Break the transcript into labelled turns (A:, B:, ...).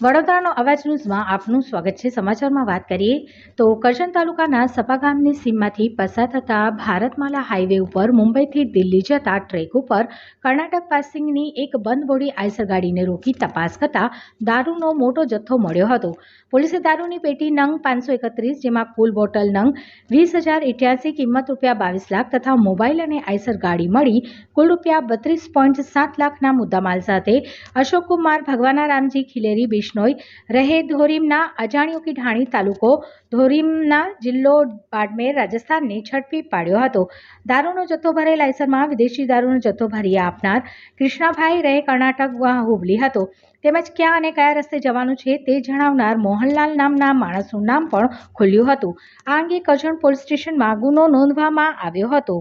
A: વડોદરાનો અવાજ ન્યૂઝમાં આપનું સ્વાગત છે. સમાચારમાં વાત કરીએ તો કરજણ તાલુકાના સપા ગામની સીમમાંથી પસાર થતા ભારતમાલા હાઈવે ઉપર મુંબઈથી દિલ્હી જતા ટ્રેક ઉપર કર્ણાટક પાસિંગની એક બંધ બોડી આઈસર ગાડીને રોકી તપાસ કરતા દારૂનો મોટો જથ્થો મળ્યો હતો. પોલીસે દારૂની પેટી નંગ પાંચસો એકત્રીસ, જેમાં કુલ બોટલ નંગ વીસ હજાર ઇઠ્યાસી, કિંમત રૂપિયા બાવીસ લાખ તથા મોબાઈલ અને આઈસર ગાડી મળી કુલ રૂપિયા બત્રીસ પોઈન્ટ સાત લાખના મુદ્દામાલ સાથે અશોક કુમાર ભગવાના રામજી ખિલેરી બિશ્નોઈ રહે ધોરીમના અજાણ્યો ઢાણી તાલુકો ધોરીમના જિલ્લો બાડમેર રાજસ્થાનને ઝડપી પાડ્યો હતો. દારૂનો જથ્થો ભરેલ લાયસરમાં વિદેશી દારૂનો જથ્થો ભરી આપનાર કૃષ્ણાભાઈ રહે કર્ણાટક હુબલી હતો. તેમજ ક્યાં અને કયા રસ્તે જવાનું છે તે જણાવનાર મોહનલાલ નામના માણસનું નામ પણ ખુલ્યું હતું. આ અંગે કરજણ પોલીસ સ્ટેશનમાં ગુનો નોંધવામાં આવ્યો હતો.